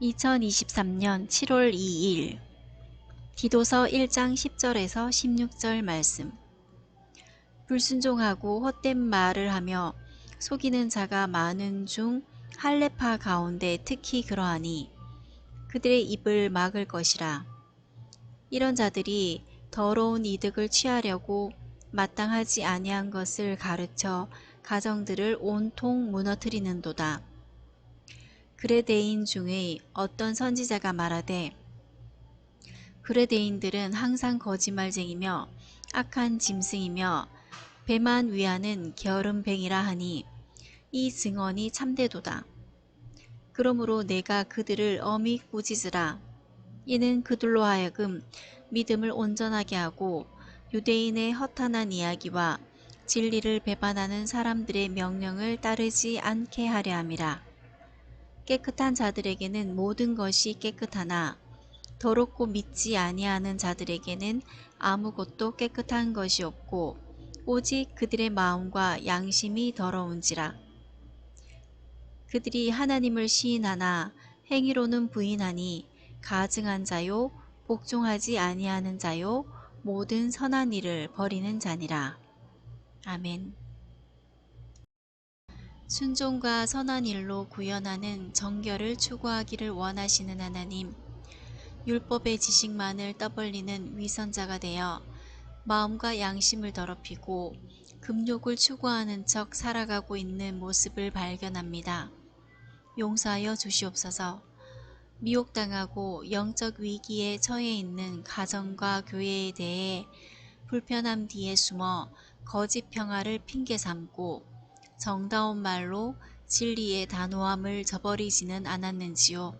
2023년 7월 2일 기도서 1장 10절에서 16절 말씀 불순종하고 헛된 말을 하며 속이는 자가 많은 중 할례파 가운데 특히 그러하니 그들의 입을 막을 것이라. 이런 자들이 더러운 이득을 취하려고 마땅하지 아니한 것을 가르쳐 가정들을 온통 무너뜨리는도다. 그레데인 중의 어떤 선지자가 말하되 그레데인들은 항상 거짓말쟁이며 악한 짐승이며 배만 위하는 게으름뱅이라 하니 이 증언이 참되도다. 그러므로 내가 그들을 엄히 꾸짖으라. 이는 그들로 하여금 믿음을 온전하게 하고 유대인의 허탄한 이야기와 진리를 배반하는 사람들의 명령을 따르지 않게 하려 함이라. 깨끗한 자들에게는 모든 것이 깨끗하나 더럽고 믿지 아니하는 자들에게는 아무것도 깨끗한 것이 없고 오직 그들의 마음과 양심이 더러운지라. 그들이 하나님을 시인하나 행위로는 부인하니 가증한 자요 복종하지 아니하는 자요 모든 선한 일을 버리는 자니라. 아멘. 순종과 선한 일로 구현하는 정결을 추구하기를 원하시는 하나님, 율법의 지식만을 떠벌리는 위선자가 되어 마음과 양심을 더럽히고 금욕을 추구하는 척 살아가고 있는 모습을 발견합니다. 용서하여 주시옵소서. 미혹당하고 영적 위기에 처해 있는 가정과 교회에 대해 불편함 뒤에 숨어 거짓 평화를 핑계 삼고 정다운 말로 진리의 단호함을 저버리지는 않았는지요.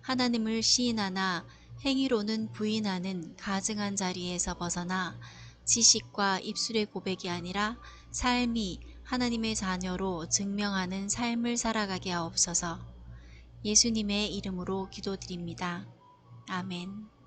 하나님을 시인하나 행위로는 부인하는 가증한 자리에서 벗어나 지식과 입술의 고백이 아니라 삶이 하나님의 자녀로 증명하는 삶을 살아가게 하옵소서. 예수님의 이름으로 기도드립니다. 아멘.